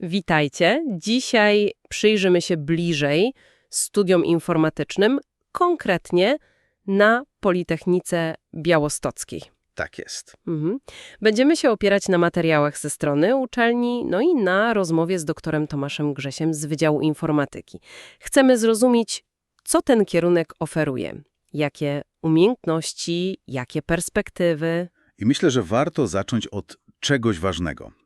Witajcie. Dzisiaj przyjrzymy się bliżej studiom informatycznym, konkretnie na Politechnice Białostockiej. Tak jest. Mhm. Będziemy się opierać na materiałach ze strony uczelni, no i na rozmowie z doktorem Tomaszem Grzesiem z Wydziału Informatyki. Chcemy zrozumieć, co ten kierunek oferuje, jakie umiejętności, jakie perspektywy. I myślę, że warto zacząć od czegoś ważnego.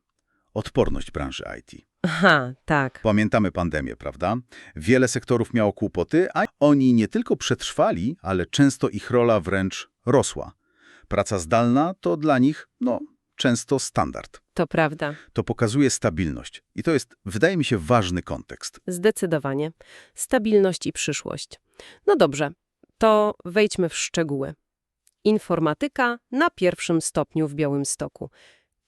Odporność branży IT. Aha, tak. Pamiętamy pandemię, prawda? Wiele sektorów miało kłopoty, a oni nie tylko przetrwali, ale często ich rola wręcz rosła. Praca zdalna to dla nich, no, często standard. To prawda. To pokazuje stabilność. I to jest, wydaje mi się, ważny kontekst. Zdecydowanie. Stabilność i przyszłość. No dobrze, to wejdźmy w szczegóły. Informatyka na pierwszym stopniu w Białymstoku.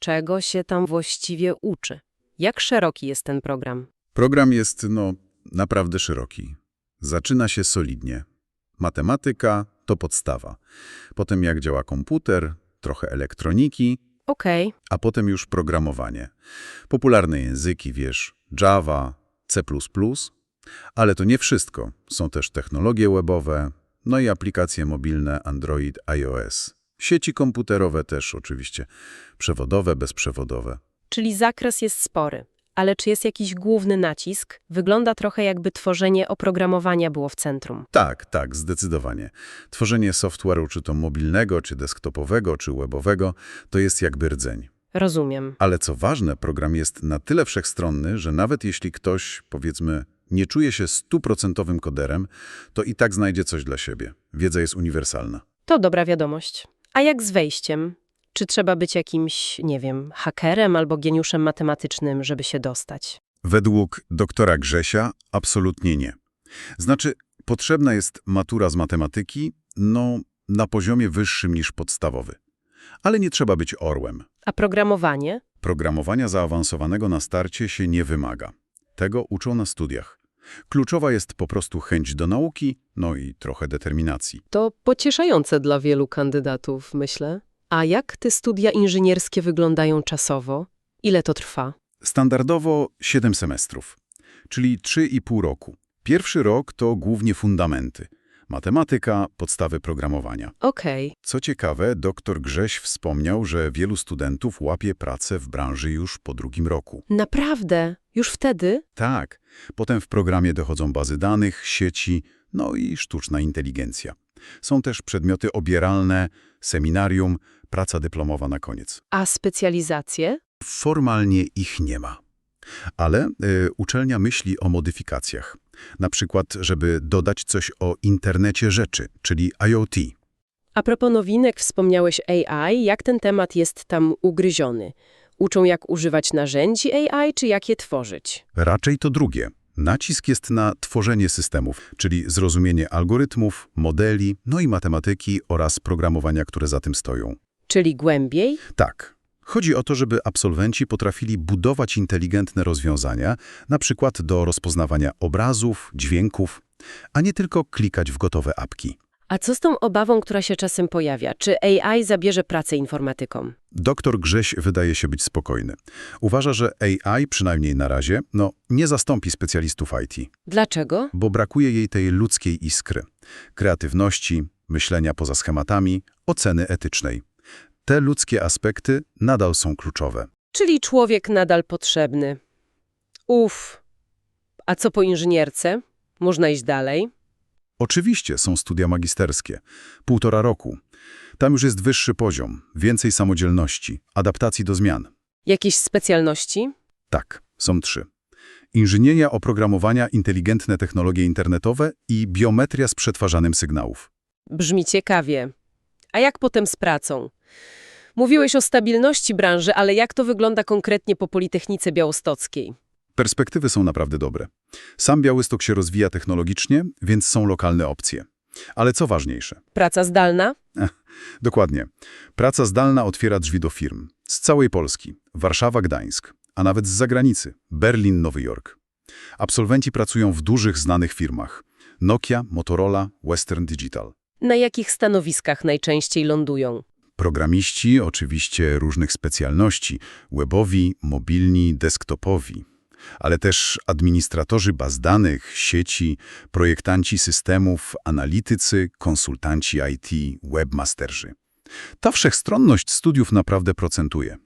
Czego się tam właściwie uczy? Jak szeroki jest ten program? Program jest, no, naprawdę szeroki. Zaczyna się solidnie. Matematyka to podstawa. Potem jak działa komputer, trochę elektroniki, Okej, a potem już programowanie. Popularne języki, wiesz, Java, C++, ale to nie wszystko. Są też technologie webowe, no i aplikacje mobilne Android, iOS. Sieci komputerowe też oczywiście, przewodowe, bezprzewodowe. czyli zakres jest spory. Ale czy jest jakiś główny nacisk? Wygląda trochę jakby tworzenie oprogramowania było w centrum. Tak, tak, zdecydowanie. Tworzenie software'u, czy to mobilnego, czy desktopowego, czy webowego, to jest jakby rdzeń. Rozumiem. Ale co ważne, program jest na tyle wszechstronny, że nawet jeśli ktoś, powiedzmy, nie czuje się stuprocentowym koderem, to i tak znajdzie coś dla siebie. Wiedza jest uniwersalna. To dobra wiadomość. A jak z wejściem? Czy trzeba być jakimś, nie wiem, hakerem albo geniuszem matematycznym, żeby się dostać? Według doktora Grzesia absolutnie nie. Znaczy, potrzebna jest matura z matematyki, no, na poziomie wyższym niż podstawowy. Ale nie trzeba być orłem. A programowanie? Programowania zaawansowanego na starcie się nie wymaga. Tego uczą na studiach. Kluczowa jest po prostu chęć do nauki, no i trochę determinacji. To pocieszające dla wielu kandydatów, myślę. A jak te studia inżynierskie wyglądają czasowo? Ile to trwa? Standardowo 7 semestrów, czyli 3,5 roku. Pierwszy rok to głównie fundamenty. Matematyka, podstawy programowania. Okej, Co ciekawe, dr Grześ wspomniał, że wielu studentów łapie pracę w branży już po drugim roku. naprawdę? Już wtedy? Tak, potem w programie dochodzą bazy danych, sieci, no i sztuczna inteligencja. Są też przedmioty obieralne, seminarium, praca dyplomowa na koniec. A specjalizacje? Formalnie ich nie ma. Ale y, uczelnia myśli o modyfikacjach. Na przykład, żeby dodać coś o internecie rzeczy, czyli IoT. A propos nowinek, wspomniałeś AI. Jak ten temat jest tam ugryziony? Uczą jak używać narzędzi AI, czy jak je tworzyć? Raczej to drugie. Nacisk jest na tworzenie systemów, czyli zrozumienie algorytmów, modeli, no i matematyki oraz programowania, które za tym stoją. Czyli głębiej? Tak. Chodzi o to, żeby absolwenci potrafili budować inteligentne rozwiązania, na przykład do rozpoznawania obrazów, dźwięków, a nie tylko klikać w gotowe apki. A co z tą obawą, która się czasem pojawia? Czy AI zabierze pracę informatykom? Doktor Grześ wydaje się być spokojny. Uważa, że AI, przynajmniej na razie, no, nie zastąpi specjalistów IT, Dlaczego? bo brakuje jej tej ludzkiej iskry, kreatywności, myślenia poza schematami, oceny etycznej. Te ludzkie aspekty nadal są kluczowe. Czyli człowiek nadal potrzebny. Uff. A co po inżynierce? Można iść dalej? Oczywiście są studia magisterskie, półtora roku. Tam już jest wyższy poziom, więcej samodzielności, adaptacji do zmian. Jakieś specjalności? Tak, są trzy. Inżynieria oprogramowania, inteligentne technologie internetowe i biometria z przetwarzaniem sygnałów. Brzmi ciekawie. A jak potem z pracą? Mówiłeś o stabilności branży, ale jak to wygląda konkretnie po Politechnice Białostockiej? Perspektywy są naprawdę dobre. Sam Białystok się rozwija technologicznie, więc są lokalne opcje. Ale co ważniejsze? Praca zdalna? Dokładnie. Praca zdalna otwiera drzwi do firm. Z całej Polski. Warszawa, Gdańsk. A nawet z zagranicy. Berlin, Nowy Jork. Absolwenci pracują w dużych, znanych firmach. Nokia, Motorola, Western Digital. Na jakich stanowiskach najczęściej lądują? Programiści, oczywiście różnych specjalności. Webowi, mobilni, desktopowi. Ale też administratorzy baz danych, sieci, projektanci systemów, analitycy, konsultanci IT, webmasterzy. Ta wszechstronność studiów naprawdę procentuje.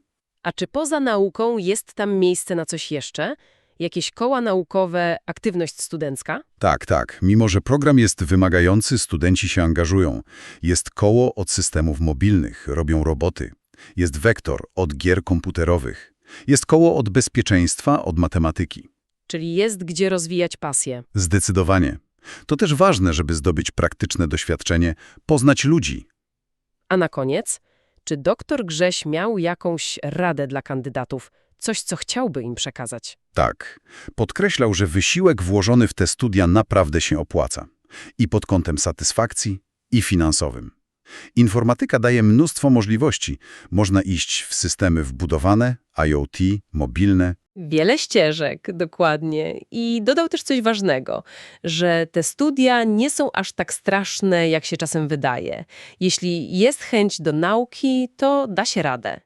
A czy poza nauką jest tam miejsce na coś jeszcze? Jakieś koła naukowe, aktywność studencka? Tak, tak. Mimo, że program jest wymagający, studenci się angażują. Jest koło od systemów mobilnych, robią roboty. Jest wektor od gier komputerowych. Jest koło od bezpieczeństwa, od matematyki. Czyli jest gdzie rozwijać pasję. Zdecydowanie. To też ważne, żeby zdobyć praktyczne doświadczenie, poznać ludzi. A na koniec, czy doktor Grześ miał jakąś radę dla kandydatów? Coś, co chciałby im przekazać? Tak. Podkreślał, że wysiłek włożony w te studia naprawdę się opłaca. I pod kątem satysfakcji, i finansowym. Informatyka daje mnóstwo możliwości. Można iść w systemy wbudowane, IoT, mobilne. Wiele ścieżek, dokładnie. I dodał też coś ważnego, że te studia nie są aż tak straszne, jak się czasem wydaje. Jeśli jest chęć do nauki, to da się radę.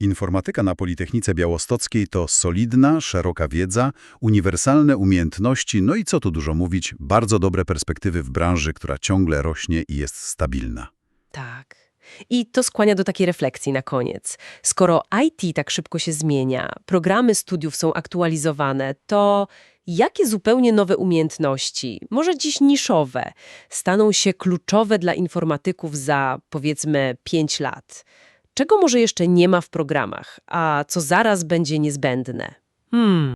Informatyka na Politechnice Białostockiej to solidna, szeroka wiedza, uniwersalne umiejętności, no i co tu dużo mówić, bardzo dobre perspektywy w branży, która ciągle rośnie i jest stabilna. Tak. I to skłania do takiej refleksji na koniec. Skoro IT tak szybko się zmienia, programy studiów są aktualizowane, to jakie zupełnie nowe umiejętności, może dziś niszowe, staną się kluczowe dla informatyków za, powiedzmy, 5 lat? Czego może jeszcze nie ma w programach, a co zaraz będzie niezbędne? Hmm.